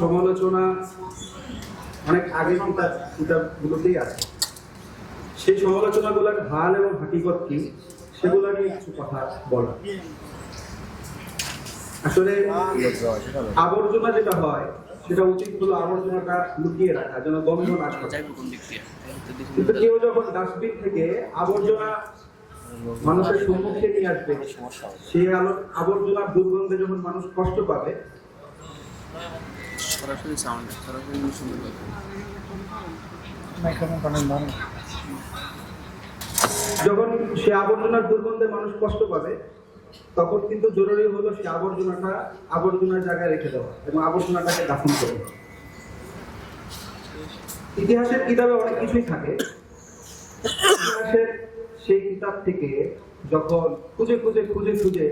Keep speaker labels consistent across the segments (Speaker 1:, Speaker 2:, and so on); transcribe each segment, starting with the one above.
Speaker 1: সমালোচনা অনেক কিতাবগুলোতেই আছে। সেই ভালো এবং কি, সেগুলো নিয়ে কিছু কথা বলা। আসলে আবর্জনা যেটা হয়, সেটা উচিত হলো আবর্জনাটা লুকিয়ে রাখা, যেন গন্ধ না কেউ যখন ডাস্টবিন থেকে আবর্জনা মানুষের সম্মুখে নিয়ে আসবে। সেই আলো আবর্জনার দুর্গন্ধে যখন মানুষ কষ্ট পাবে
Speaker 2: সরাসরি সাউন্ড সরাসরি সুন্দর
Speaker 1: যখন সে আবর্জনার দুর্গন্ধে মানুষ কষ্ট পাবে তখন কিন্তু জরুরি হলো সেই আবর্জনাটা আবর্জনার জায়গায় রেখে দেওয়া এবং আবর্জনাটাকে দাফন করে। দেওয়া। ইতিহাসের কিতাবে অনেক কিছুই থাকে। ইতিহাসের সেই কিতাব থেকে যখন খুঁজে খুঁজে খুঁজে খুঁজে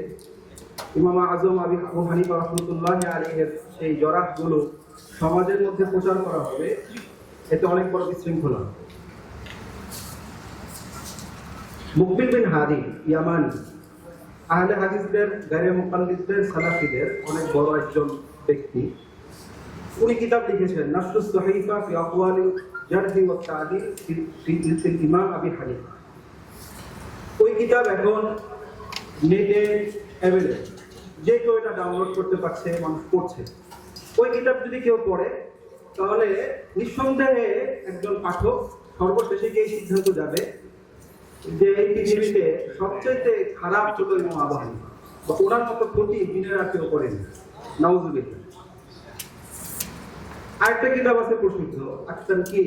Speaker 1: ইমাম আজম আবি আবু রহমতুল্লাহ আলীর সেই জরাতগুলো সমাজের মধ্যে প্রচার করা হবে, এতে অনেক বড় বিশৃঙ্খলা। মুকবিল বিন হাদি আহলে হাদিসদের গায়ে মুকাল্লিদদের, সালাফিদের অনেক বড় একজন ব্যক্তি উনি কিতাব লিখেছেন, নাসরুস সহিফা ফি আকওয়ালি জারহি ওয়া ফি ইমাম আবি হানিফা ওই কিতাব এখন নেটে অ্যাভেলেবল যে কেউ এটা ডাউনলোড করতে পারছে, মানুষ পড়ছে। ওই কিতাব যদি কেউ পড়ে, তাহলে নিঃসন্দেহে একজন পাঠক সর্বশেষে গিয়ে সিদ্ধান্ত যাবে যে এই পৃথিবীতে সবচেয়ে খারাপ ছোট এবং আবু হানিফা বা ওনার মতো ক্ষতি দিনের আর কেউ করেনি। আরেকটা কিতাব আছে প্রসিদ্ধ, আখতার কি?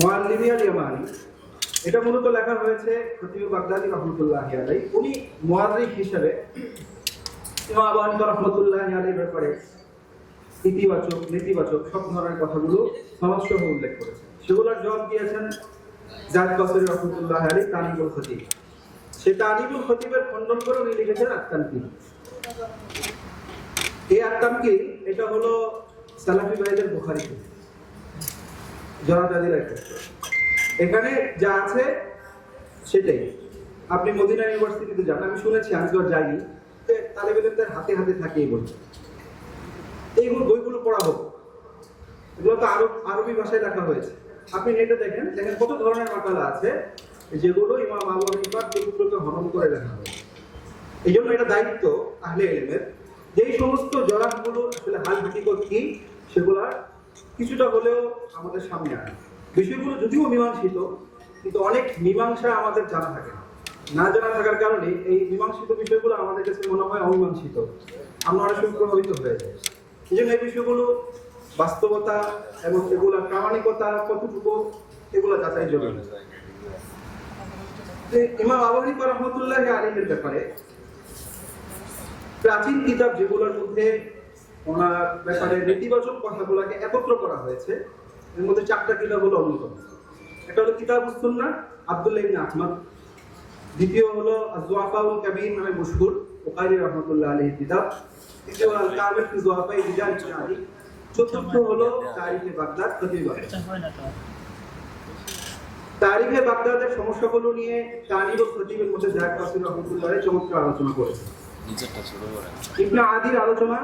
Speaker 1: মোয়াল্লিমিয়াল ইয়ামানি এটা মূলত লেখা হয়েছে খতিব বাগদাদি রহমতুল্লাহ আলাই উনি মুয়াদ্রিক হিসেবে ইমাম আবু রহমতুল্লাহ আলাইহির ব্যাপারে ইতিবাচক, নেতিবাচক সব ধরনের কথাগুলো সমাজসহ উল্লেখ করেছেন। সেগুলোর জবাব দিয়েছেন জাদ বসরি রহমতুল্লাহ আলী, তানিবুল খতিব। সে তানিবুল খতিবের খণ্ডন করে উনি লিখেছেন আত্মানকি এই আত্মানকি এটা হলো সালাফি ভাইদের বুখারি জনাদাদির একটা এখানে যা আছে, সেটাই। আপনি মদিনা ইউনিভার্সিটিতে যান। আমি শুনেছি আর যাইনি। তালেবেদের হাতে হাতে থাকে এই বই এই বইগুলো পড়া হোক। এগুলো তো আরব আরবি ভাষায় লেখা হয়েছে। আপনি নেটে দেখেন। দেখেন কত ধরনের মাকালা আছে, যেগুলো ইমাম আবু হানিফার হরণ করে লেখা হয়েছে এই জন্য এটা দায়িত্ব আহলে এলেমের যেই সমস্ত জরাকগুলো আসলে হাল হাকিকত কি সেগুলার কিছুটা হলেও আমাদের সামনে আনে বিষয়গুলো যদিও মীমাংসিত, কিন্তু অনেক মীমাংসা আমাদের জানা থাকে না। জানা থাকার কারণে এই মীমাংসিত বিষয়গুলো আমাদের কাছে মনে হয় অমীমাংসিত। আমরা অনেক সময় প্রভাবিত হয়ে যাই। এই জন্য এই বিষয়গুলো বাস্তবতা এবং এগুলা প্রামাণিকতা, কতটুকু, এগুলো যাচাই জরুরি। ইমাম আবু রহমতুল্লাহ আলীমের ব্যাপারে প্রাচীন কিতাব যেগুলোর মধ্যে ওনার ব্যাপারে নেতিবাচক কথাগুলোকে একত্র করা হয়েছে এর মধ্যে চারটা কিতাব হলো অন্যতম একটা হলো কিতাব সুন্নাহ আব্দুল্লাহ ইবনে আহমদ। দ্বিতীয় হলো জোয়াফাউল কাবীর নামে মশহুর বুখারী রাহমাতুল্লাহ আলাইহি কিতাব। তৃতীয় হলো আল কামিল ফি জোয়াফাই রিজাল ইসলামী চতুর্থ হলো তারিখে বাগদাদ খতিব তারিখে বাগদাদের সমস্যাগুলো নিয়ে তানিব খতিবের মধ্যে জাহেদ কাসিম রহমতুল্লাহ চমৎকার আলোচনা করেছে
Speaker 2: নিজেরটা করে।
Speaker 1: ইবনে আদির আলোচনা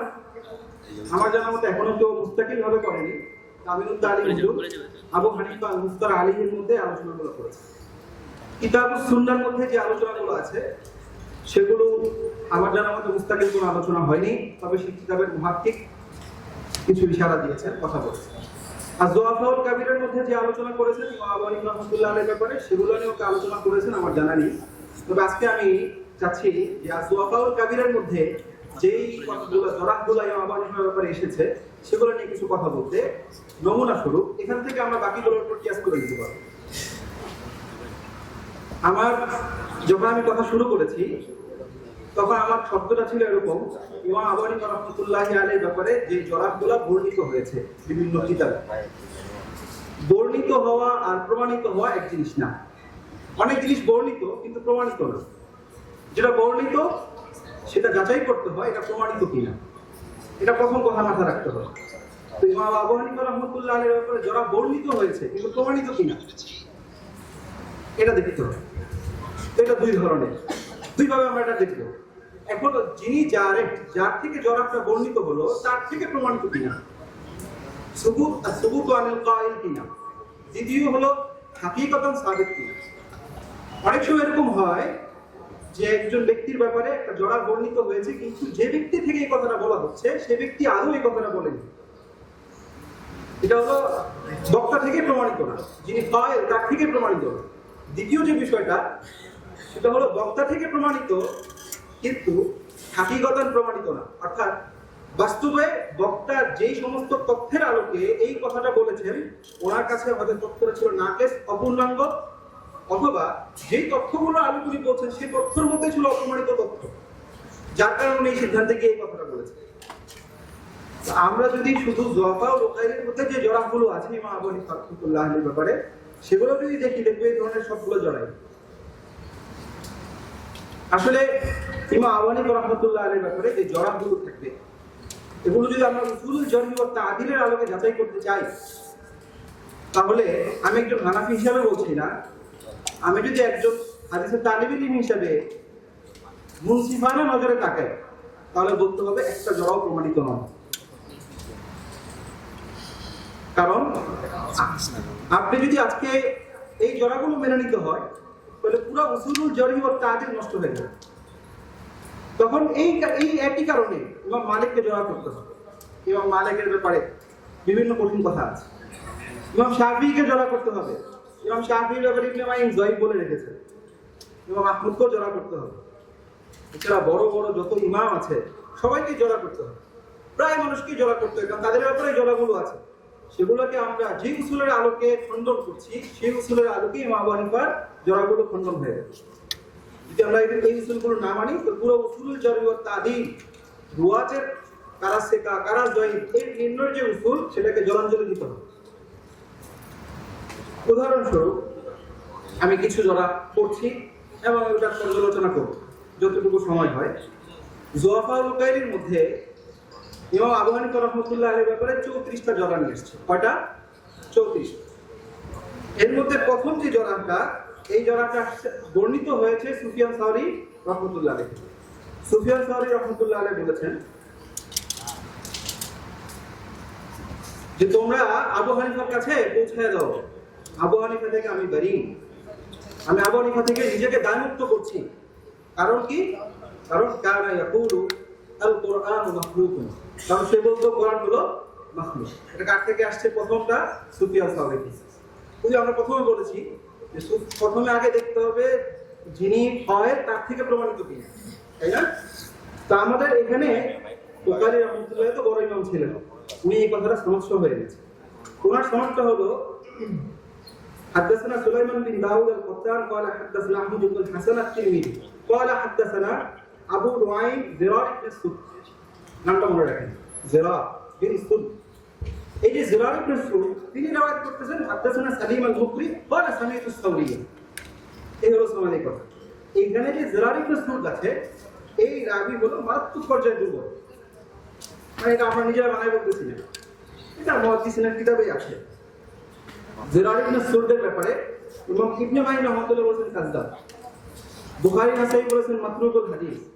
Speaker 1: আমার জানা মতে এখনও কেউ মুস্তাকিল ভাবে করেনি। আবু হানিফা মুস্তার আলীর মধ্যে আলোচনাগুলো করেছে। কিতাব সুন্নার মধ্যে যে আলোচনাগুলো আছে সেগুলো আমার জানা মতে কোনো আলোচনা হয়নি তবে সেই কিতাবের মহাত্মিক কিছু ইশারা দিয়েছেন কথা বলেছেন। আর জোয়াফাউল কাবিরের মধ্যে যে আলোচনা করেছেন আবু রহমতুল্লাহ আলাইহির ব্যাপারে সেগুলো নিয়েও আলোচনা করেছেন আমার জানা নেই। তবে আজকে আমি চাচ্ছি যে জোয়াফাউল কাবিরের মধ্যে যেই কথাগুলো জরাকগুলো আবু ব্যাপারে এসেছে, সেগুলো নিয়ে কিছু কথা বলতে নমুনা স্বরূপ, এখান থেকে আমরা বাকিগুলোর উপর কিয়াস করে দিতে পারব। আমার, যখন আমি কথা শুরু করেছি, তখন আমার শব্দটা ছিল এরকম, ইমাম আবু হানিফা রহমতুল্লাহ আলাইহির ব্যাপারে যে জরাকগুলো বর্ণিত হয়েছে বিভিন্ন কিতাবে। বর্ণিত হওয়া আর প্রমাণিত হওয়া এক জিনিস না। অনেক জিনিস বর্ণিত, কিন্তু প্রমাণিত না। যেটা বর্ণিত সেটা যাচাই করতে হয়, এটা প্রমাণিত কিনা। এটা প্রথম কথা মাথা রাখতে হয় তো ইমাম আবু হানিফা রহমতুল্লাহ আলাইহির ব্যাপারে যারা বর্ণিত হয়েছে, কিন্তু প্রমাণিত কিনা, এটা দেখতে হবে। এটা দুই ধরনের। দুইভাবে আমরা এটা দেখব। এখন যিনি যার যার থেকে জরাবটা বর্ণিত হলো, তার থেকে প্রমাণিত কিনা। সুবুত সুবুত আনিল কাইল কিনা। দ্বিতীয় হলো, হাকিকতান সাবিত কিনা। অনেক সময় এরকম হয় যে একজন ব্যক্তির ব্যাপারে একটা জড়া বর্ণিত হয়েছে, কিন্তু যে ব্যক্তি থেকে এই কথাটা বলা হচ্ছে, সে ব্যক্তি আদৌ এই কথাটা বলেনি। এটা হলো বক্তা থেকে প্রমাণিত না, যিনি ফাইল তার থেকে প্রমাণিত। দ্বিতীয় যে বিষয়টা, সেটা হলো বক্তা থেকে প্রমাণিত, কিন্তু হাকিগতান প্রমাণিত না। অর্থাৎ বাস্তবে বক্তা যেই সমস্ত তথ্যের আলোকে এই কথাটা বলেছেন, ওনার কাছে হয়তো তথ্যটা ছিল নাকেশ অপূর্ণাঙ্গ অথবা যেই তথ্যগুলো আলো উনি বলছেন, সেই তথ্যের মধ্যে ছিল অপ্রমাণিত তথ্য। যার কারণে এই সিদ্ধান্তে গিয়ে এই কথাটা বলেছেন। তো আমরা যদি শুধু জফা ও লোকাইলের মধ্যে যে জড়াগুলো আছে ব্যাপারে, সেগুলো যদি দেখি, দেখব এই ধরনের সবগুলো জড়াই আসলে ইমাম আবু রাহমাতুল্লাহ ব্যাপারে যে জড়াগুলো থাকবে। এগুলো যদি আমরা উসুল জরহি ও তাদিলের আলোকে যাচাই করতে চাই, তাহলে আমি একজন হানাফি হিসাবে বলছি না। আমি যদি একজন হাদিসের তালিবিল হিসাবে মুন্সিফানা নজরে তাকাই, তাহলে বলতে হবে একটা জড়াও প্রমাণিত নয়। কারণ আপনি যদি আজকে এই জড়াগুলো মেনে নিতে হয়, তাহলে পুরো উসুলুল জরি ও তাজিল নষ্ট হয়ে যাবে। তখন এই এই একই কারণে ইমাম মালিককে জড়া করতে হবে। ইমাম মালিকের ব্যাপারে বিভিন্ন কঠিন কথা আছে। ইমাম শাফিকে জড়া করতে হবে। ইমাম শাফির ব্যাপারে ইবনে মাইন জয়ীব বলে রেখেছে। ইমাম আহমদকেও জড়া করতে হবে। এছাড়া বড় বড় যত ইমাম আছে সবাইকে জড়া করতে হবে। প্রায় মানুষকে জড়া করতে হবে, কারণ তাদের ব্যাপারে জড়াগুলো আছে। সেগুলোকে আমরা যে উসুলের আলোকে খণ্ডন করছি, সেই উসুলের আলোকে ইমাম জড়াগুলো খণ্ডন হয়ে যাবে যদি আমরা এই এই উসুলগুলো না মানি, তো পুরো উসুল জরিয়ত তাদিম রুয়াজের কারা শেখা, কারা জয়ী এই নির্ণয়ের যে উসুল, সেটাকে জলাঞ্জলি দিতে হবে। উদাহরণস্বরূপ, আমি কিছু জড়া করছি এবং ওটা পর্যালোচনা করব। যতটুকু সময় হয়। জোয়াফা উকাইরির মধ্যে ইমাম আবু হানিফা রহমতুল্লাহ আলের ব্যাপারে চৌত্রিশটা জড়া নিয়ে এসছে। কয়টা? চৌত্রিশ এর মধ্যে প্রথম যে জড়াটা, এই জড়াটা বর্ণিত হয়েছে সুফিয়ান সাউরি রহমতুল্লাহ আলী সুফিয়ান সাউরি রহমতুল্লাহ আলী বলেছেন যে তোমরা আবু হানিফার কাছে পৌঁছায় দাও। আবু হানিফা থেকে আমি বাড়ি আমি আবু হানিফা থেকে নিজেকে দায়মুক্ত করছি। কারণ কি? কারণ কারণ ইয়াকুলু আল কোরআন মাখলুকুন। কারণ সে বলতো কোরআন হলো মাখলুক। এটা কার থেকে আসছে? প্রথমটা সুফিয়ান সাউরি যে আমরা প্রথমে বলেছি যে প্রথমে আগে দেখতে হবে যিনি হয় তার থেকে প্রমাণিত কিনা তাই না? তা আমাদের এখানে বোকারি রহমতুল্লাহ তো বড় ইমাম ছিলেন। উনি এই কথাটা সমস্যা হয়ে গেছে। ওনার সমস্যা হলো حدثنا سليمان بن داود القطان قال حدثنا احمد بن الحسن الترمذي قال حدثنا ابو نعيم زرار بن السد নামটা মনে রাখেন জেরা বিন সুদ এই যে জিরার ইবনে সুদ তিনি রওয়ায়াত করতেছেন হাদাসানা সালিম আল মুকরি قال سمعت الثوري এই হলো সমানের কথা এইখানে যে জিরার ইবনে সুদ আছে এই রাবি হলো মারাত্মক পর্যায়ে দুর্বল মানে এটা আমরা নিজেরা বানাই বলতেছি না এটা মুহাদ্দিসিনের কিতাবেই আছে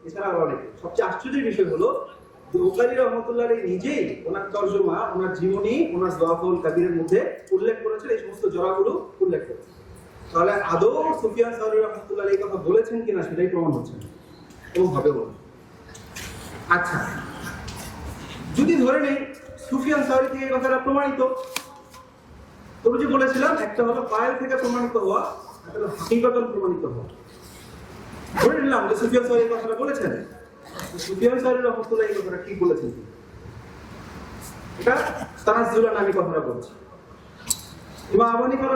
Speaker 1: এছাড়া সবচেয়ে আশ্চর্যের বিষয় হলো উল্লেখ করেছেন, এই সমস্ত জড়াগুলো উল্লেখ করেছেন। তাহলে আদৌ সুফিয়ান সাউরি রহমতুল্লাহ এই কথা বলেছেন কিনা সেটাই প্রমাণ হচ্ছে এবং হবে বলে আচ্ছা যদি ধরে নেই, সুফিয়ান সাউরি থেকে এই কথাটা প্রমাণিত তবে যে বলেছিলাম, একটা হলো পায়েল থেকে প্রমাণিত হওয়া, একটা হাকিকতন প্রমাণিত হওয়া। ধরে নিলাম যে সুফিয়ান সাউরি এই কথাটা বলেছেন। সুফিয়ান সাউরি রহমতুল্লাহ এই কথাটা ঠিক বলেছেন? এটা তানাজ্জুলান আমি কথাটা বলছি। ইমাম আবু হানিফা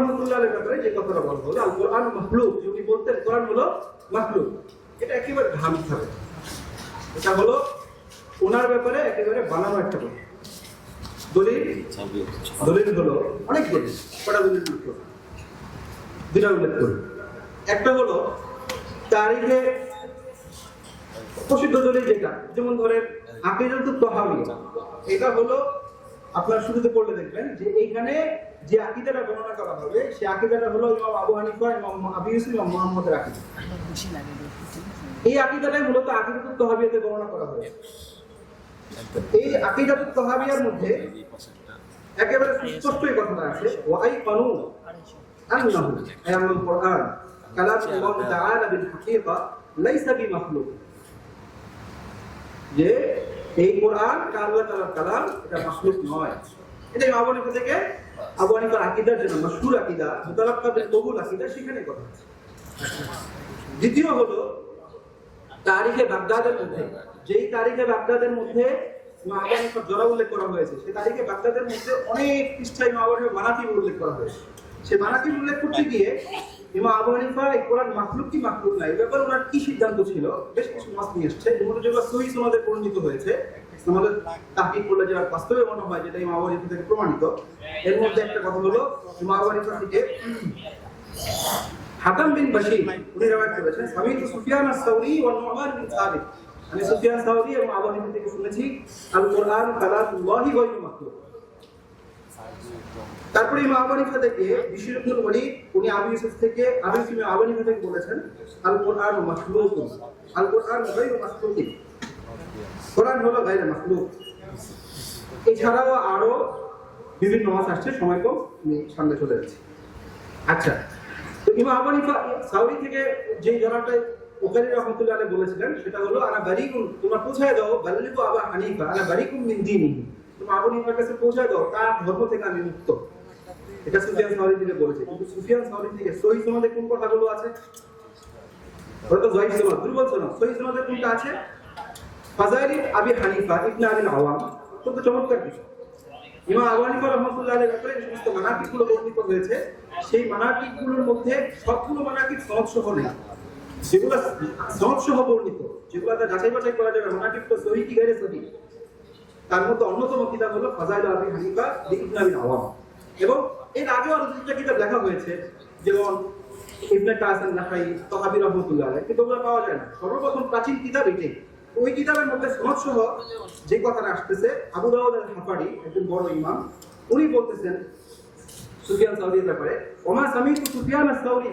Speaker 1: ব্যাপারে যে কথাটা বলা হলো আল কোরআন মাখলুক যদি বলতেন, কোরআন হলো মাখলুক। এটা একেবারে ভ্রান্ত হবে এটা হলো ওনার ব্যাপারে একেবারে বানানো একটা কথা দলিল? দলিল হলো অনেক দলিল কটা দলিল দুটা উল্লেখ করি। একটা হলো তারিখে প্রসিদ্ধ দলিল যেটা যেমন ধরেন আকিদাত তহাবিয়া এটা হলো আপনার শুরুতে পড়লে দেখবেন যে এইখানে যে আকিদাটা বর্ণনা করা হবে সেই আকিদাটা হলো ইমাম আবু হানিফা ইমাম আবু ইউসুফ ইমাম মুহাম্মদের আকিদা। এই আকিদাটাই মূলত আকিদাতুত তহাবিয়াতে বর্ণনা করা হয়েছে। এই আকিদাতুত তহাবিয়ার মধ্যে একেবারে সুস্পষ্ট এই কথাটা আছে। ওয়াই কানু আন্নাহু কোরআন তাআলা বিল হাকীকা লাইসা যে এই কোরআন কালাম, এটা মাখলুক নয়। এটা থেকে জন্য মাশহুর কবুল সেখানে কথা দ্বিতীয় হলো তারিখে বাগদাদের মধ্যে, যেই তারিখে বাগদাদের মধ্যে মহাবানিফার জরা উল্লেখ করা হয়েছে, সেই তারিখে বাগদাদের মধ্যে অনেক পৃষ্ঠায় মহাবানিফার মানাকিব উল্লেখ করা হয়েছে। সেই মানাকিব উল্লেখ করতে গিয়ে ইমা আবু হানিফা এই কোরআন মাখলুক কি মাখলুক না, এই ব্যাপারে ওনার কি সিদ্ধান্ত ছিল? বেশ কিছু মাস নিয়ে এসছে। যেগুলো যেগুলো সহি সমাজে পরিণত হয়েছে। আমাদের তাহকিক করলে যেটা বাস্তবে মনে হয় যেটা ইমা আবু হানিফা থেকে প্রমাণিত। এর মধ্যে একটা কথা হলো ইমা আবু হানিফা থেকে হাকাম বিন বাশির, উনি রওয়ায়াত করেছেন। আমি তো সুফিয়ান আস-সাউরি ওয়া নুমান বিন সাবিত। আমি সুফিয়ান সাউরি এবং আবু থেকে শুনেছি আল কোরআন কালামুল্লাহি গায়রু মাখলুক তারপরে ইমাম আবু হানিফা থেকে, বিশির ইবনুল ওয়ালিদ, উনি আবু ইউসুফ থেকে, আবু ইউসুফ আবু হানিফা থেকে বলেছেন আল কোরআন মাখলুক আল কোরআন গায়রু মাখলুক কোরআন হলো গায়রু মাখলুক এছাড়াও আরও বিভিন্ন মাস আসছে, সময় কম, আমি সামনে চলে যাচ্ছি। আচ্ছা ইমাম আবু হানিফা থেকে যে জনাটা ওকারি রহমতুল্লাহ বলেছিলেন, সেটা হলো আনা বারিকুম তোমরা পৌঁছায় দাও বাল্লিকু আবা হানিফা আনা বারিকুম মিন দীনিহি। তোমরা আবু হানিফার কাছে পৌঁছায় দাও, তার ধর্ম থেকে আমি মুক্ত। এটা সুফিয়ান সাউরি থেকে বলেছে। কিন্তু সুফিয়ান সাউরি থেকে সহি সনদে কোন কথাগুলো আছে? ওটা তো জয়ী সনদ, দুর্বল সনদ। সহি সনদে কোনটা আছে? ফাজাইলি আবি হানিফা ইবনে আবিল আওয়াম। অত্যন্ত চমৎকার বিষয় ইমাম আবু হানিফা রহমতুল্লাহ আলাইহির ব্যাপারে যে সমস্ত মানাকিবগুলো বর্ণিত হয়েছে, সেই মানাকিবগুলোর মধ্যে সবগুলো মানাকিব সনদ সহ নেই। যেগুলো সনদ সহ বর্ণিত, যেগুলো তার যাচাই বাছাই করা যাবে মানাকিব তো সহি কি গাইরে সহি? তার মধ্যে অন্যতম কিতাব হলো ফাজাইল আবি হানিফা ইবনে আবিল আওয়াম। এবং এর আগেও আরও দুটা কিতাব লেখা হয়েছে, যেমন ইবনে কাসিম নাহাই তহাবি রহমতুল্লাহ কিন্তু ওগুলো পাওয়া যায় না। সর্বপ্রথম প্রাচীন কিতাব এটাই। ওই কিতাবের মধ্যে সনদ সহ যে কথাটা আসতেছে, আবু একজন বড় ইমাম, উনি বলতেছেন, সুফিয়ান ব্যাপারে, ওমা সুফিয়ান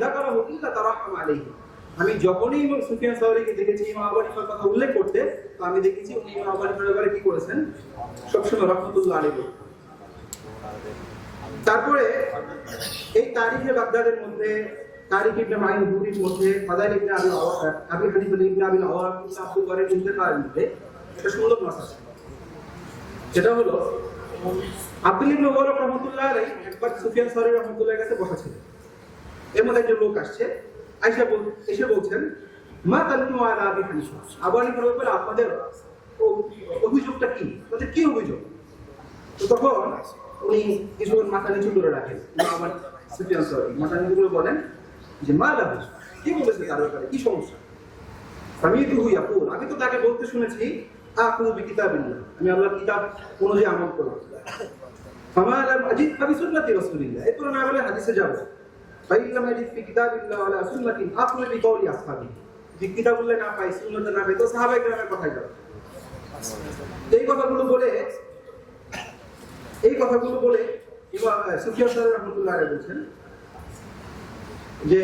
Speaker 1: যাকারাহু ইল্লা আমি যখনই ইমাম সুফিয়ান সাউরিকে দেখেছি, ইমাম কথা উল্লেখ করতে, তো আমি দেখেছি উনি ইমাম ব্যাপারে কি করেছেন? সবসময় রহমতুল্লাহ আলাইহি। তারপরে এই তারিখে বাগদাদের মধ্যে তারিখ ইবনে মাইন হুরির মধ্যে ফাদাইল ইবনে আবি আওয়া- আবি হানিফা ইবনে আবি মধ্যে একটা সুন্দর সেটা হলো, আব্দুল ইবনে ওমর আলাইহি একবার সুফিয়ান সাউরি রহমাতুল্লাহর কাছে বসা ছিল এর মধ্যে একজন লোক আসছে, আয়েশা বল, এসে বলছেন, মা তালকু আলা আবি হানিফা? আবু আপনাদের অভিযোগটা কি? বলছে কি অভিযোগ? তো তখন উনি কিছুক্ষণ মাথা নিচু করে রাখেন আমার সুফিয়ান সাউরি মাথা নিচু করে বলেন যে মা লাভ কি বলেছে তার ব্যাপারে? কি সমস্যা? আমি তো ইয়াকুল, আমি তো তাকে বলতে শুনেছি, আকুলু বিকিতাবিল্লাহ, আমি আল্লাহর কিতাব অনুযায়ী আমল করব ফামা লাম আজিদ এরপর না বলে হাদিসে যাব। ফাইল্লাম আজিদ ফি কিতাবিল্লাহ ওয়ালা সুন্নাতিন, আকুলু বিকাউলি আসহাবি। যে কিতাবুল্লাহ না পাই সুন্নতে না পাই তো সাহাবায়ে কেরামের কথাই যাবে এই কথাগুলো বলে, এই কথাগুলো বলে ইমাম সুফিয়ান সাহেব রহমতুল্লাহ আলাইহি বলছেন যে।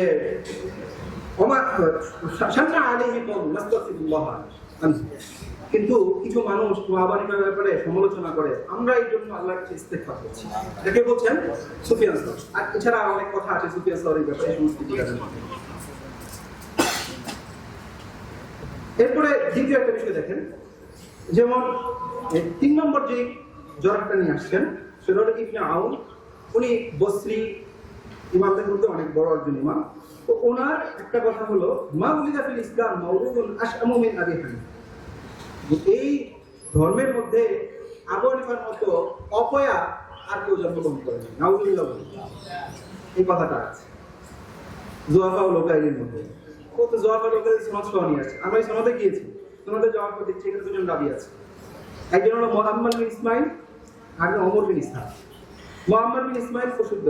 Speaker 1: কিন্তু কিছু মানুষ মহাবানিকার ব্যাপারে সমালোচনা করে, আমরা এই জন্য আল্লাহর কাছে ইস্তেগফার করছি। এটাকে বলছেন? সুফিয়ান সাহেব। আর এছাড়া অনেক কথা আছে সুফিয়ান সাহেবের ব্যাপারে, সমস্ত এরপরে দ্বিতীয় একটা বিষয় দেখেন। যেমন তিন নম্বর যে জরাকটা নিয়ে আসছেন, সেটা হলো ইবনে আউন। উনি বসরি ইমামদের মধ্যে অনেক বড় একজন ইমাম। তো ওনার একটা কথা হলো মা উলিদা ফিল ইসলাম মাউরুদুন আশআমু মিন আবি এই ধর্মের মধ্যে আবু মতো অপয়া আর কেউ জন্মগ্রহণ করেনি। নাউজুবিল্লাহ এই কথাটা আছে। জোয়াফা লোকাইলের মধ্যে। ও তো জোয়াফা লোকাইল সমাজ সহ আসছে। আমরা এই সমাজে গিয়েছি। যাওয়ার পর দেখছি এখানে দুজন দাবি আছে। একজন হলো মোহাম্মদ বিন ইসমাইল, আর অমর বিন ইসহাক। মোহাম্মদ বিন ইসমাইল প্রসিদ্ধ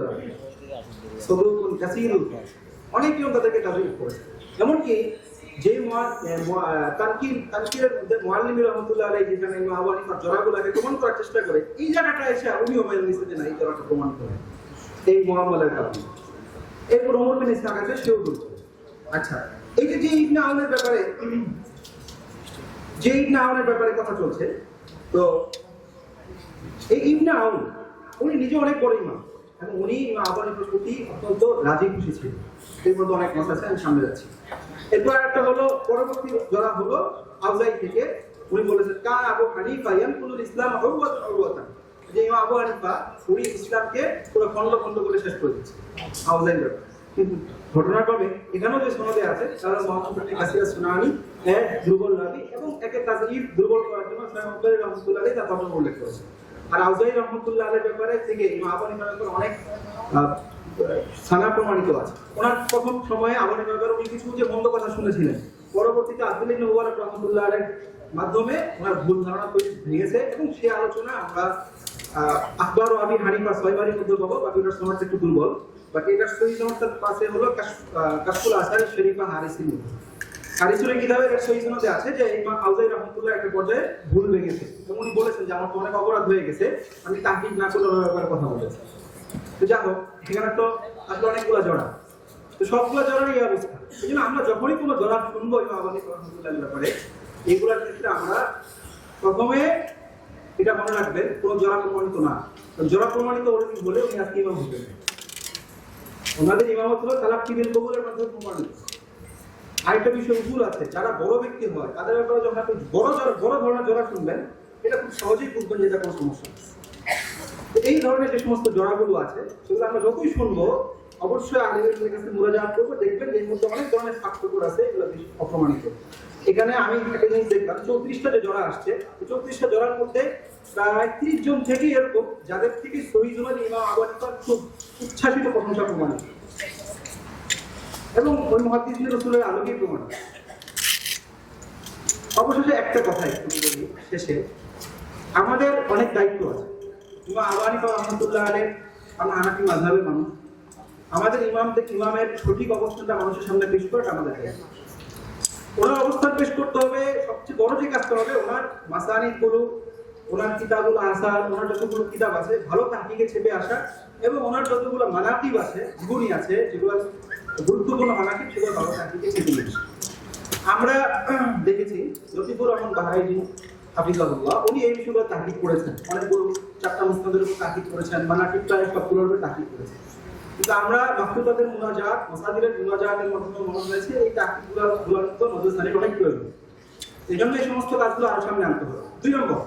Speaker 1: অনেক তাদেরকে করেছে। এমনকি যে তানকির তানকিরের মধ্যে মুআল্লিম রহমাতুল্লাহ আলাইহি যেখানে জরাগুলোকে প্রমাণ করার চেষ্টা করে, এই জায়গাটা এসে যে না এই প্রমাণ করে। এই কারণে। এরপর ওমর বিন ইসহাক আছে, সেও আচ্ছা এই যে ইবনে আউনের ব্যাপারে যে ইবনে আউনের ব্যাপারে কথা চলছে, তো এই ইবনে আউন, উনি নিজে অনেক বড় ইমাম। উনি ইমাম প্রতি অত্যন্ত রাজি খুশি ছিলেন। এর মধ্যে অনেক কথা আছে আমি সামনে যাচ্ছি। এরপর একটা হলো, পরবর্তী যারা হলো আউজাই থেকে। উনি বলেছেন, কান আবু হানিফা ইয়ানকুলুল ইসলাম উরওয়াতান উরওয়াতান যে ইমাম আবু হানিফা, উনি ইসলামকে পুরো খন্ড খন্ড করে শেষ করে দিচ্ছে আউজাই কিন্তু ঘটনাক্রমে এখানেও যে সনদে আছে, তারা মোহাম্মদ কাসিরা সুনানি, এক দুর্বল রাবি এবং একে তাজঈদ দুর্বল করার জন্য স্বয়ং রহমতুল্লাহ আলী তার উল্লেখ করেছে আর আউজাই রহমতুল্লাহ আলের ব্যাপারে থেকে ইমাম আবু অনেক সানা প্রমাণিত আছে। ওনার প্রথম সময়ে উনি কিছু যে মন্দ কথা শুনেছিলেন। পরবর্তীতে আব্দুল ইবনে মুবারক রহমতুল্লাহ আলের মাধ্যমে ওনার ভুল ধারণা ভেঙেছে এবং সে আলোচনা আমরা আহ, আখবার ও আবি হানিফা ছয়বারের মধ্যে পাবো বাকি ওটার একটু দুর্বল। বাকি এটার সহি পাশে হলো কাশফুল আসারি শরীফা হারিসির মধ্যে। হারিসুলের কিতাবে এর সহি সনদে আছে যে ইমাম আউজাই রহমতুল্লাহ একটা পর্যায়ে ভুল ভেঙেছে এবং উনি বলেছেন যে আমার অনেক অপরাধ হয়ে গেছে, আমি তাহকিক না ওনার ব্যাপারে কথা বলেছি তো যাই হোক, এখানে তো আসলে অনেকগুলো জড়া। তো সবগুলো জড়ারই এই অবস্থা। এই জন্য আমরা যখনই কোনো জড়া শুনব ইমাম আবু রহমতুল্লাহ ব্যাপারে, এগুলোর ক্ষেত্রে আমরা প্রথমে এটা মনে রাখবেন, কোনো জড়া প্রমাণিত না। জড়া প্রমাণিত উনি বলে উনি আজকে ইমাম হবেন। ওনাদের ইমামত হলো তালাক কিবিল কবুলের মাধ্যমে প্রমাণিত। আরেকটা বিষয় উজুর আছে, যারা বড় ব্যক্তি হয়, তাদের ব্যাপারে যখন আপনি বড় জড়া বড় ধরনের জড়া শুনবেন, এটা খুব সহজেই বুঝবেন যে এটা কোনো সমস্যা এই ধরনের যে সমস্ত জড়াগুলো আছে, সেগুলো আমরা যতই শুনব, অবশ্যই আলিমের কাছে মুরাজাত করব, দেখবেন এর মধ্যে অনেক ধরনের ফাঁকফোকর আছে, এগুলো বেশি অপ্রমাণিত। এখানে আমি একটা জিনিস দেখলাম, চৌত্রিশটা যে জড়া আসছে চৌত্রিশটা জড়ার মধ্যে প্রায় ত্রিশ জন থেকে এরকম, যাদের থেকে শহীদুল ইমাম আবু হানিফার খুব উচ্ছ্বাসিত প্রশংসা প্রমাণিত। এবং ওই মহাদিস রসুলের আলোকেই প্রমাণিত অবশেষে একটা কথা শেষে। আমাদের অনেক দায়িত্ব আছে। ইমাম আবু হানিফা রহমতুল্লাহ আলের আমরা হানাফি মাযহাবের মানুষ। আমাদের ইমামদের, ইমামের সঠিক অবস্থানটা মানুষের সামনে পেশ করাটা আমাদের দায়িত্ব। ওনার অবস্থান পেশ করতে হবে, সবচেয়ে বড় যে কাজটা হবে, ওনার মাসানি গুলো ওনার কিতাবুল আসার, ওনার যতগুলো কিতাব আছে, ভালো তাহকিকে ছেপে আসা এবং ওনার যতগুলো মানাকিব আছে জীবনী আছে, যেগুলো গুরুত্বপূর্ণ মানাকিব সেগুলো ভালো তাহকিকে ছেপে নিয়ে আমরা দেখেছি লতিফুর রহমান বাহাইজি হাফিজাহুল্লাহ, উনি এই বিষয়গুলো তাহকিক করেছেন। অনেকগুলো চারটা মুসনাদের উপর তাহকিক করেছেন, মানাকিব প্রায় সবগুলোর উপর তাহকিক করেছেন। কিন্তু আমরা মাহফুজাতের মুনাজাত মাসাদিরের মুনাজাতের মাধ্যমে মনে হয়েছে, এই তাহকিকগুলো গুলোর তো মধ্যস্থানের অনেক প্রয়োজন এই জন্য এই সমস্ত কাজগুলো আরও সামনে আনতে হবে। দুই নম্বর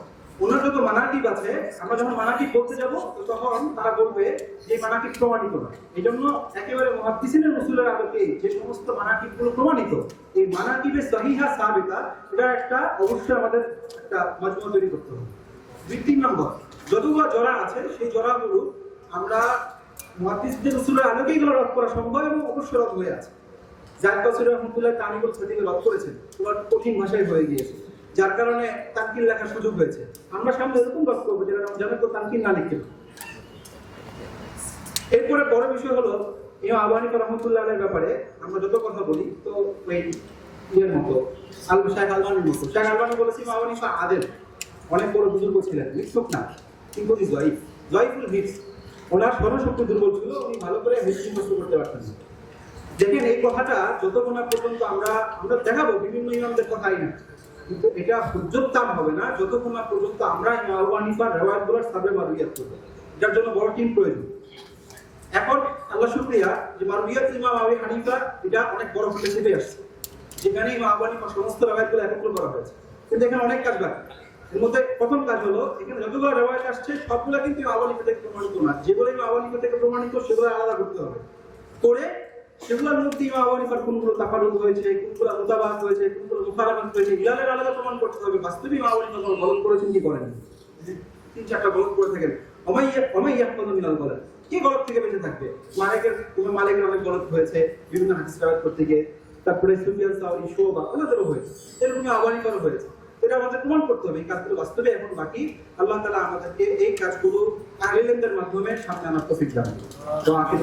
Speaker 1: ওনার যত মানাকিব আছে। আমরা যখন মানাকিব বলতে যাব তখন তারা বলবে যে এই প্রমাণিত না। এই জন্য একেবারে মহাদিসিনের রসুলের আলোকে যে সমস্ত মানাকিবগুলো প্রমাণিত, এই মানাকিবের সহিহা সাবিতা, এটা একটা অবশ্যই আমাদের একটা মজমুয়া তৈরি করতে হবে। দুই, তিন নম্বর, যতগুলো জোড়া আছে, সেই জোড়াগুলো আমরা মহাদিসদের রসুলের আলোকেই এগুলো রদ করা সম্ভব এবং অবশ্যই রদ হয়ে আছে। যার বছর রহমতুল্লাহ তানিবুল ছটিকে রদ করেছেন। কঠিন ভাষায় হয়ে গিয়েছে। যার কারণে তানকিল লেখার সুযোগ হয়েছে। আমরা সামনে এরকম রদ করব যেটা রমজানে তো তানকিল না লিখে এরপরে বড় বিষয় হলো এই ব্যাপারে আমরা যত কথা বলি, তো ওই ইয়ের মতো আল শাহ আলমানির মতো। শাহ আলমানি বলেছি আবাহিক আদেল অনেক বড় বুজুর্গ ছিলেন না, কিন্তু জয়ীফ। হিপস ওনার দুর্বল ছিল, উনি ভালো করে করতে পারতেন না। দেখেন এই কথাটা যতক্ষণ পর্যন্ত আমরা আমরা দেখাবো, বিভিন্ন ইমামদের কথাই না। কিন্তু এটা হুজ্জতাম হবে না, যতক্ষণ না পর্যন্ত আমরা আবু হানিফার রেওয়ায়াতগুলোর সাবে মারুইয়াত করব। যার জন্য বড় টিম প্রয়োজন। এখন আল্লাহ শুক্রিয়া যে মারুইয়াত ইমাম আবু হানিফা এটা অনেক বড় ফলে চেপে আসছে। যেখানে ইমাম আবু হানিফা সমস্ত রেওয়ায়াতগুলো একত্র করা হয়েছে। কিন্তু এখানে অনেক কাজ বাকি। এর মধ্যে প্রথম কাজ হলো, এখানে যতগুলো রেওয়ায়াত আসছে, সবগুলো কিন্তু ইমাম থেকে প্রমাণিত না। যেগুলো আবু থেকে প্রমাণিত, সেগুলো আলাদা করতে হবে। করে সেগুলোর মধ্যে ইমাম কোনগুলো তাফারুদ হয়েছে, কোনগুলো মুতাবাদ হয়েছে, কোনগুলো মুখারাবাত হয়েছে ইলালের আলাদা প্রমাণ করতে হবে। বাস্তবে ইমাম আবু কোনো গলত করেছেন, কি করেন? তিন চারটা গলত করে থাকেন। অমাইয়া অমাইয়া কোনো মিলাল কে গলত থেকে বেঁচে থাকবে? মালিকের ইমাম মালিকের অনেক গলত হয়েছে, বিভিন্ন করতে গিয়ে। তারপরে সুফিয়ান সাউরি ওনাদেরও হয়েছে। এরকম হয়েছে। এটা আমাদের প্রমাণ করতে হবে। এই কাজগুলো বাস্তবে এখন বাকি। আল্লাহ তাআলা আমাদেরকে এই কাজগুলো আহলিলেমদের মাধ্যমে সামনে আনার তৌফিক দান তো আখির